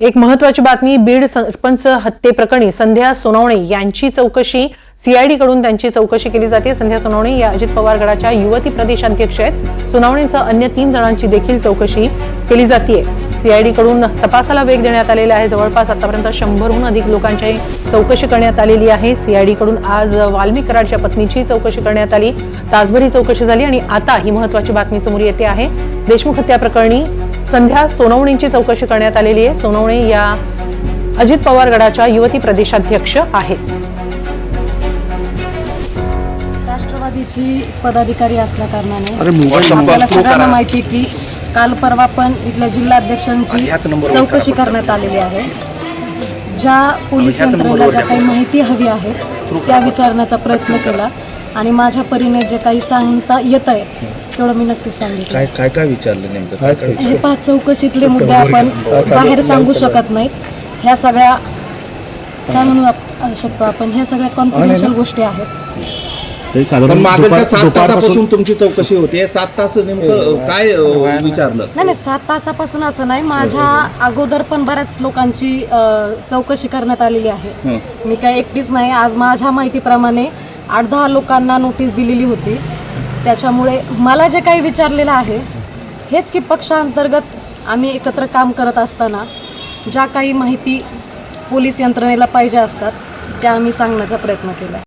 एक महत्वाची बातमी बीड सरपंच हत्येप्रकरणी संध्या सोनवणे यांची चौकशी सीआयडी कडून त्यांची चौकशी केली जाते. संध्या सोनवणे या अजित पवार गडाच्या युवती प्रदेशाध्यक्ष आहेत. सोनवणेंसह अन्य तीन जणांची देखील चौकशी केली जाते सीआयडी कडून तपासाला वेग देण्यात आलेला आहे. जवळपास आतापर्यंत शंभरहून अधिक लोकांची चौकशी करण्यात आलेली आहे. सीआयडी कडून आज वाल्मिक कराडच्या पत्नीची चौकशी करण्यात आली. तासभर ही चौकशी झाली आणि आता ही महत्वाची बातमी समोर येते आहे. देशमुख हत्या प्रकरणी संध्या सोनवणेंची चौकशी करण्यात आलेली आहे. सोनवणे या अजित पवार गटाच्या युवती प्रदेशाध्यक्ष आहेत. राष्ट्रवादीची पदाधिकारी असल्या कारणाने सगळ्यांना माहिती आहे की काल परवा पण इथल्या जिल्हाध्यक्षांची चौकशी करण्यात आलेली आहे. ज्या पोलीस यंत्रणेला ज्या काही माहिती हवी आहे त्या विचारण्याचा प्रयत्न केला. आणि माझ्या परीने जे काही सांगता येत आहे तेवढं मी नक्कीच सांगितलं. काय काय काय विचारलं नेमकं? काय काय हे पाच चौकशीतले मुद्दे आपण बाहेर सांगू शकत नाहीत. ह्या सगळ्या काय म्हणू आप- शकतो आपण? ह्या सगळ्या कॉन्फिडेन्शियल गोष्टी आहेत. तरी पण साधारण मागच्या दुपार- सात दुपारपासून तासापासून तुमची चौकशी होते. सात तास नेमकं काय अ, विचारलं? नाही नाही सात तासापासून असं नाही. माझ्या अगोदर पण बऱ्याच लोकांची अ, चौकशी करण्यात आलेली आहे. मी काय एकटीच नाही. आज माझ्या माहितीप्रमाणे आठ दहा लोकांना नोटीस दिलेली होती. त्याच्यामुळे मला जे काही विचारलेलं आहे हेच की पक्षांतर्गत आम्ही एकत्र काम करत असताना ज्या काही माहिती पोलीस यंत्रणेला पाहिजे असतात त्या आम्ही सांगण्याचा प्रयत्न केला